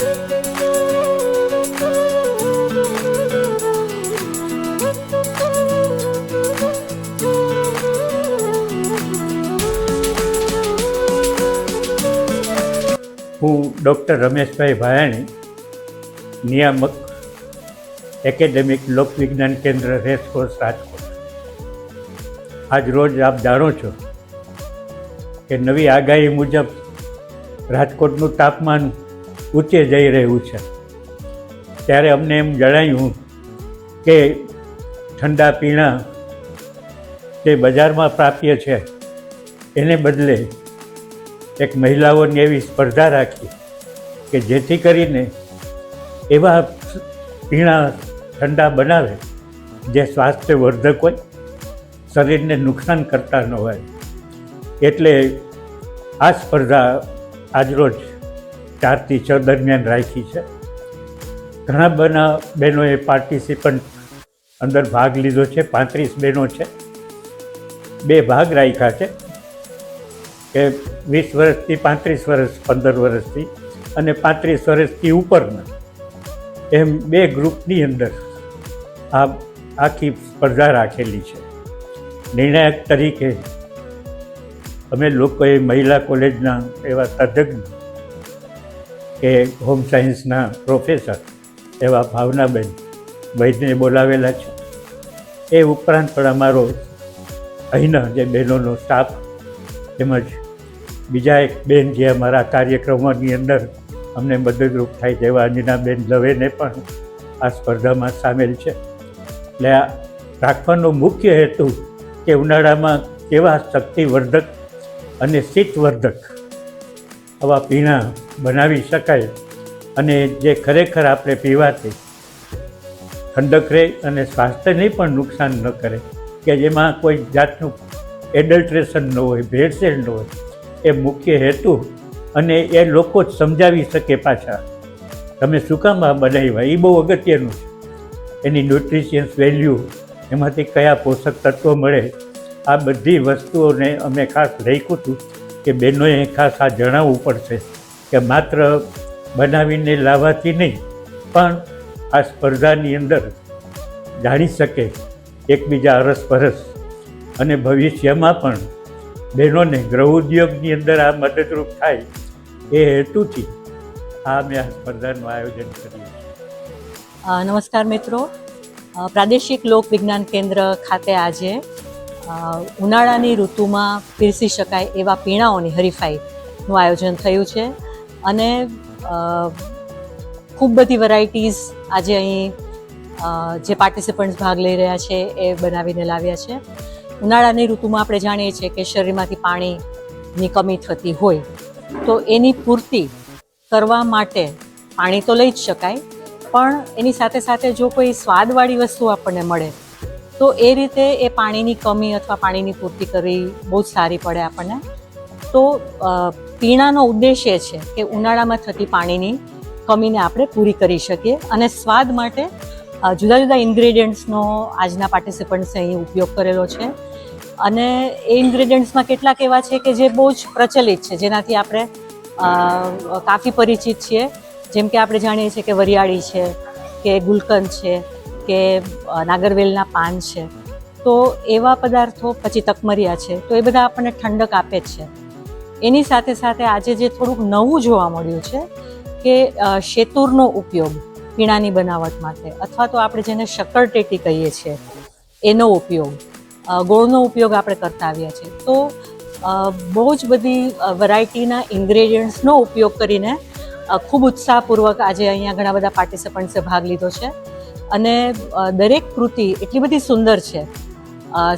હું ડૉક્ટર રમેશભાઈ ભાયાણી, નિયામક એકેડેમિક લોકવિજ્ઞાન કેન્દ્ર રેસકોર્સ રાજકોટ. આજ રોજ આપ જાણો છો કે નવી આગાહી મુજબ રાજકોટનું તાપમાન ઊંચે જઈ રહ્યું છે. ત્યારે અમને એમ જણાયું કે ઠંડા પીણા જે બજારમાં પ્રાપ્ય છે, એને બદલે એક મહિલાઓની એવી સ્પર્ધા રાખી કે જેથી કરીને એવા પીણા ઠંડા બનાવે જે સ્વાસ્થ્યવર્ધક હોય, શરીરને નુકસાન કરતા ન હોય. એટલે આ સ્પર્ધા આજરોજ ચારથી છ દરમિયાન રાખી છે. ઘણા બધા બહેનોએ પાર્ટિસિપન્ટ અંદર ભાગ લીધો છે, પાંત્રીસ બહેનો છે. બે ભાગ રાખ્યા છે કે વીસ વર્ષથી પાંત્રીસ વર્ષ, પંદર વર્ષથી અને પાંત્રીસ વર્ષથી ઉપરના. એમ બે ગ્રુપની અંદર આ આખી સ્પર્ધા રાખેલી છે. નિર્ણાયક તરીકે અમે લોકોએ મહિલા કોલેજના એવા તજજ્ઞ કે હોમ સાયન્સના પ્રોફેસર એવા ભાવનાબેન વૈદ્યને બોલાવેલા છે. એ ઉપરાંત પણ અમારો અહીંના જે બહેનોનો સ્ટાફ તેમજ બીજા એક બેન જે અમારા કાર્યક્રમોની અંદર અમને મદદરૂપ થાય તેવા અંજનાબેન દવેને પણ આ સ્પર્ધામાં સામેલ છે. એટલે આ રાખવાનો મુખ્ય હેતુ કે ઉનાળામાં કેવા શક્તિવર્ધક અને શીતવર્ધક આવા પીણા બનાવી શકાય અને જે ખરેખર આપણે પીવાથી ઠંડક રહે અને સ્વાસ્થ્યને પણ નુકસાન ન કરે, કે જેમાં કોઈ જાતનું એડલ્ટ્રેશન ન હોય, ભેળસેળ ન હોય, એ મુખ્ય હેતુ અને એ લોકો જ સમજાવી શકે પાછા. તમે શું કામ આ બનાવ્યા? એ બહુ અગત્યનું છે. એની ન્યુટ્રિશિયન્સ વેલ્યુ, એમાંથી કયા પોષક તત્વો મળે, આ બધી વસ્તુઓને અમે ખાસ લખ્યું હતું. કે બહેનોએ ખાસ આ જણાવવું પડશે કે માત્ર બનાવીને લાવવાથી નહીં, પણ આ સ્પર્ધાની અંદર જાણી શકે એકબીજા અરસપરસ. અને ભવિષ્યમાં પણ બહેનોને ગૃહ ઉદ્યોગની અંદર આ મદદરૂપ થાય એ હેતુથી આ મેં આ સ્પર્ધાનું આયોજન કર્યું નમસ્કાર મિત્રો. પ્રાદેશિક લોક વિજ્ઞાન કેન્દ્ર ખાતે આજે ઉનાળાની ઋતુમાં પીરસી શકાય એવા પીણાઓની હરીફાઈનું આયોજન થયું છે. અને ખૂબ બધી વેરાયટીઝ આજે અહીં જે પાર્ટિસિપન્ટ્સ ભાગ લઈ રહ્યા છે એ બનાવીને લાવ્યા છે. ઉનાળાની ઋતુમાં આપણે જાણીએ છીએ કે શરીરમાંથી પાણીની કમી થતી હોય તો એની પૂર્તિ કરવા માટે પાણી તો લઈ જ શકાય, પણ એની સાથે સાથે જો કોઈ સ્વાદવાળી વસ્તુ આપણને મળે તો એ રીતે એ પાણીની કમી અથવા પાણીની પૂર્તિ કરવી બહુ જ સારી પડે આપણને. તો પીણાનો ઉદ્દેશ એ છે કે ઉનાળામાં થતી પાણીની કમીને આપણે પૂરી કરી શકીએ અને સ્વાદ માટે જુદા જુદા ઇન્ગ્રેડિયન્ટ્સનો આજના પાર્ટિસિપન્ટ્સે અહીં ઉપયોગ કરેલો છે. અને એ ઇન્ગ્રેડિયન્ટ્સમાં કેટલાક એવા છે કે જે બહુ જ પ્રચલિત છે, જેનાથી આપણે કાફી પરિચિત છીએ. જેમ કે આપણે જાણીએ છીએ કે વરિયાળી છે, કે ગુલકંદ છે કે નાગરવેલના પાન છે, તો એવા પદાર્થો, પછી તકમરિયા છે, તો એ બધા આપણને ઠંડક આપે છે. એની સાથે સાથે આજે જે થોડુંક નવું જોવા મળ્યું છે કે શેતુરનો ઉપયોગ પીણાની બનાવટ માટે, અથવા તો આપણે જેને શક્કરટેટી કહીએ છીએ, એનો ઉપયોગ ગોળનો ઉપયોગ આપણે કરતા આવ્યા છીએ તો બહુ જ બધી વેરાયટીના ઇન્ગ્રેડિયન્ટ્સનો ઉપયોગ કરીને ખૂબ ઉત્સાહપૂર્વક આજે અહીંયા ઘણા બધા પાર્ટિસિપન્ટ્સે ભાગ લીધો છે. અને દરેક કૃતિ એટલી બધી સુંદર છે.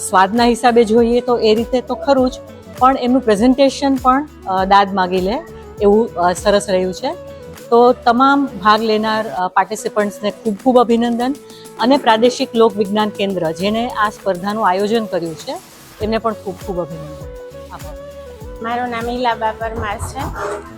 સ્વાદના હિસાબે જોઈએ તો એ રીતે તો ખરું જ, પણ એમનું પ્રેઝન્ટેશન પણ દાદ માગી લે એવું સરસ રહ્યું છે. તો તમામ ભાગ લેનાર પાર્ટિસિપન્ટ્સને ખૂબ ખૂબ અભિનંદન અને પ્રાદેશિક લોક વિજ્ઞાન કેન્દ્ર જેને આ સ્પર્ધાનું આયોજન કર્યું છે, એમને પણ ખૂબ ખૂબ અભિનંદન. મારું નામ ઈલાબા પરમાર છે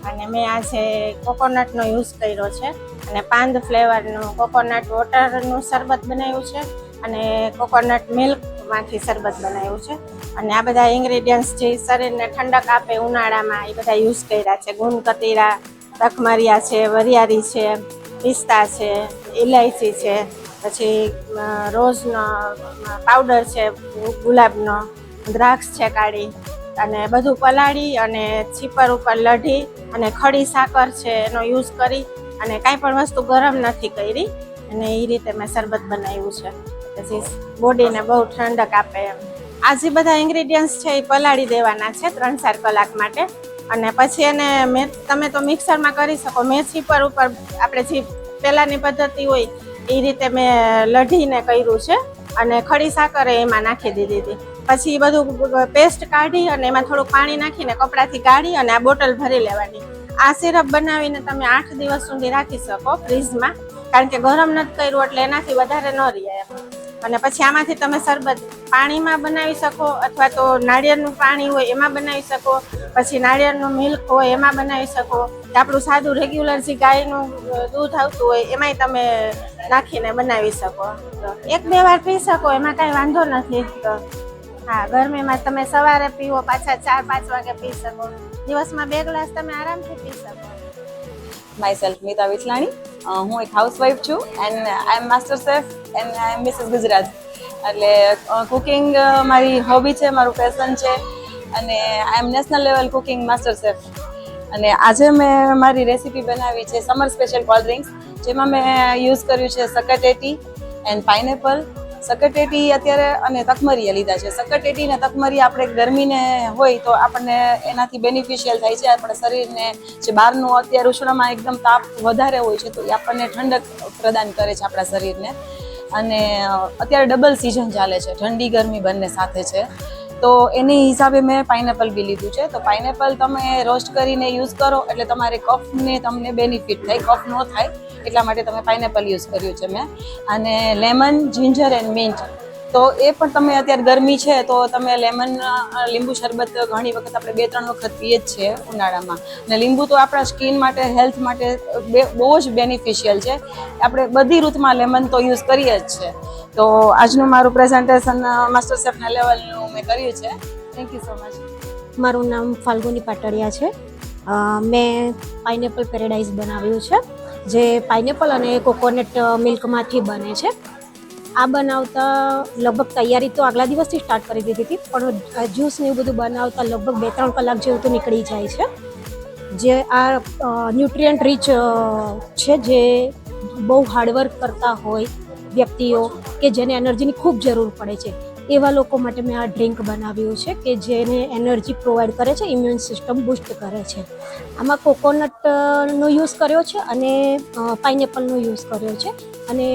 અને મેં આજે કોકોનટનો યુઝ કર્યો છે અને પાંદ ફ્લેવરનું કોકોનટ વોટરનું શરબત બનાવ્યું છે અને કોકોનટ મિલ્કમાંથી શરબત બનાવ્યું છે. અને આ બધા ઇન્ગ્રેડિયન્ટ્સ જે શરીરને ઠંડક આપે ઉનાળામાં એ બધા યુઝ કર્યા છે. ગુણ કતીરા તકમરિયા છે, વરિયાળી છે, પિસ્તા છે ઇલાયચી છે, પછી રોઝનો પાવડર છે, ગુલાબનો, દ્રાક્ષ છે કાળી. અને બધું પલાળી અને છીપર ઉપર લઢી અને ખડી સાકર છે એનો યુઝ કરી અને કાંઈ પણ વસ્તુ ગરમ નથી કરી અને એ રીતે મેં શરબત બનાવ્યું છે. પછી બોડીને બહુ ઠંડક આપે એમ. આ જે બધા ઇન્ગ્રીડિયન્ટ્સ છે એ પલાળી દેવાના છે ત્રણ ચાર કલાક માટે. અને પછી એને મેં, તમે તો મિક્સરમાં કરી શકો. મેં છીપર ઉપર આપણે જે પહેલાંની પદ્ધતિ હોય એ રીતે મેં લઢીને કર્યું છે. અને ખડી સાકર એમાં નાખી દીધી હતી. પછી બધું પેસ્ટ કાઢી અને એમાં થોડુંક પાણી નાખીને કપડાથી કાઢી અને આ બોટલ ભરી લેવાની. આ સિરપ બનાવીને તમે આઠ દિવસ સુધી રાખી શકો ફ્રીજમાં, કારણ કે ગરમ નથી કર્યું એટલે એનાથી વધારે ન રહે અને પછી આમાંથી તમે શરબત પાણીમાં બનાવી શકો અથવા તો નાળિયેરનું પાણી હોય એમાં બનાવી શકો, પછી નાળિયેરનું મિલ્ક હોય એમાં બનાવી શકો. કે આપણું સાદું રેગ્યુલર જે ગાયનું દૂધ આવતું હોય એમાંય તમે નાખીને બનાવી શકો. એક બે વાર પી શકો, એમાં કાંઈ વાંધો નથી. તો હા, ગરમીમાં તમે સવારે પીવો, પાછા ચાર, પાંચ વાગે પી શકો. દિવસમાં બે ગ્લાસ તમે આરામથી પી શકો. માય સેલ્ફ મીતા વિઠલાણી હું એક હાઉસવાઈફ છું and I am master chef and I am Mrs Gujarat એટલે કુકિંગ મારી હોબી છે, મારું પેશન છે અને I am national level cooking master chef અને આજે મેં મારી રેસીપી બનાવી છે સમર સ્પેશિયલ કોલ્ડ ડ્રિંક્સ જેમાં મેં યુઝ કર્યું છે સકટેટી એન્ડ પાઇનેપલ સકટેટી અત્યારે અને તકમરીયા લીધા છે. સકટેટી ને તકમરી આપણે ગરમીને હોય તો આપણને એનાથી બેનિફિશિયલ થાય છે. આપણા શરીરને જે બહારનું અત્યારે ઉષ્ણમાં એકદમ તાપ વધારે હોય છે તો એ આપણને ઠંડક પ્રદાન કરે છે આપણા શરીરને. અને અત્યારે ડબલ સિઝન ચાલે છે. ઠંડી, ગરમી બંને સાથે છે. તો એની હિસાબે મેં પાઇનેપલ બી લીધું છે. તો પાઇનેપલ તમે રોસ્ટ કરીને યુઝ કરો એટલે તમારે કફને તમને બેનિફિટ થાય, કફ ન થાય. એટલા માટે તમે પાઇનેપલ યુઝ કર્યું છે મેં. અને લેમન જિંજર એન્ડ મિન્ટ તો એ પણ તમે અત્યારે ગરમી છે, તો તમે લેમન લીંબુ શરબત ઘણી વખત આપણે બે, ત્રણ વખત પીએ જ છે ઉનાળામાં. અને લીંબુ તો આપણા સ્કિન માટે, હેલ્થ માટે બહુ જ બેનિફિશિયલ છે. આપણે બધી ઋતુમાં લેમન તો યુઝ કરીએ જ છે. તો આજનું મારું પ્રેઝન્ટેશન માસ્ટર શેફના લેવલનું મેં કર્યું છે. થેન્ક યુ સો મચ મારું નામ ફાલ્ગુની પાટડિયા છે. મેં પાઇનેપલ પેરેડાઇઝ બનાવ્યું છે. જે પાઇનેપલ અને કોકોનટ મિલ્કમાંથી બને છે. આ બનાવતા લગભગ તૈયારી તો આગલા દિવસથી સ્ટાર્ટ કરી દીધી હતી, પણ જ્યુસ ને એવું બધું બનાવતા લગભગ બે ત્રણ કલાક જેવું તો નીકળી જાય છે. જે આ ન્યુટ્રિયન્ટ રીચ છે, જે બહુ હાર્ડવર્ક કરતા હોય વ્યક્તિઓ કે જેને એનર્જીની ખૂબ જરૂર પડે છે. એવા લોકો માટે મેં આ ડ્રિંક બનાવ્યું છે કે જેને એનર્જી પ્રોવાઈડ કરે છે, ઇમ્યુન સિસ્ટમ બૂસ્ટ કરે છે. આમાં કોકોનટનો યુઝ કર્યો છે અને પાઇનેપલનો યુઝ કર્યો છે અને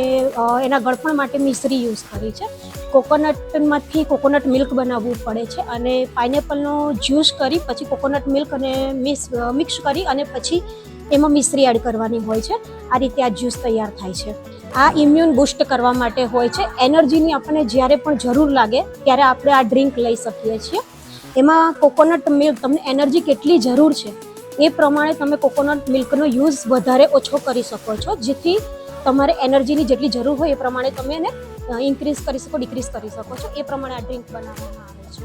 એના ગળપણ માટે મિશ્રી યુઝ કરી છે. કોકોનટમાંથી કોકોનટ મિલ્ક બનાવવું પડે છે અને પાઇનેપલનો જ્યુસ કરી, પછી કોકોનટ મિલ્ક અને મિક્સ મિક્સ કરી અને પછી એમાં મિશ્રી એડ કરવાની હોય છે. આ રીતે આ જ્યુસ તૈયાર થાય છે. આ ઇમ્યુન બુસ્ટ કરવા માટે હોય છે. એનર્જીની આપણને જ્યારે પણ જરૂર લાગે, ત્યારે આપણે આ ડ્રિંક લઈ શકીએ છીએ. એમાં કોકોનટ મિલ્ક, તમને એનર્જી કેટલી જરૂર છે, એ પ્રમાણે તમે કોકોનટ મિલ્કનો યુઝ વધારે ઓછો કરી શકો છો. જેથી તમારે એનર્જીની જેટલી જરૂર હોય, એ પ્રમાણે તમે એને ઇન્ક્રીઝ કરી શકો ડિક્રીઝ કરી શકો છો. એ પ્રમાણે આ ડ્રિંક બનાવવામાં આવે છે.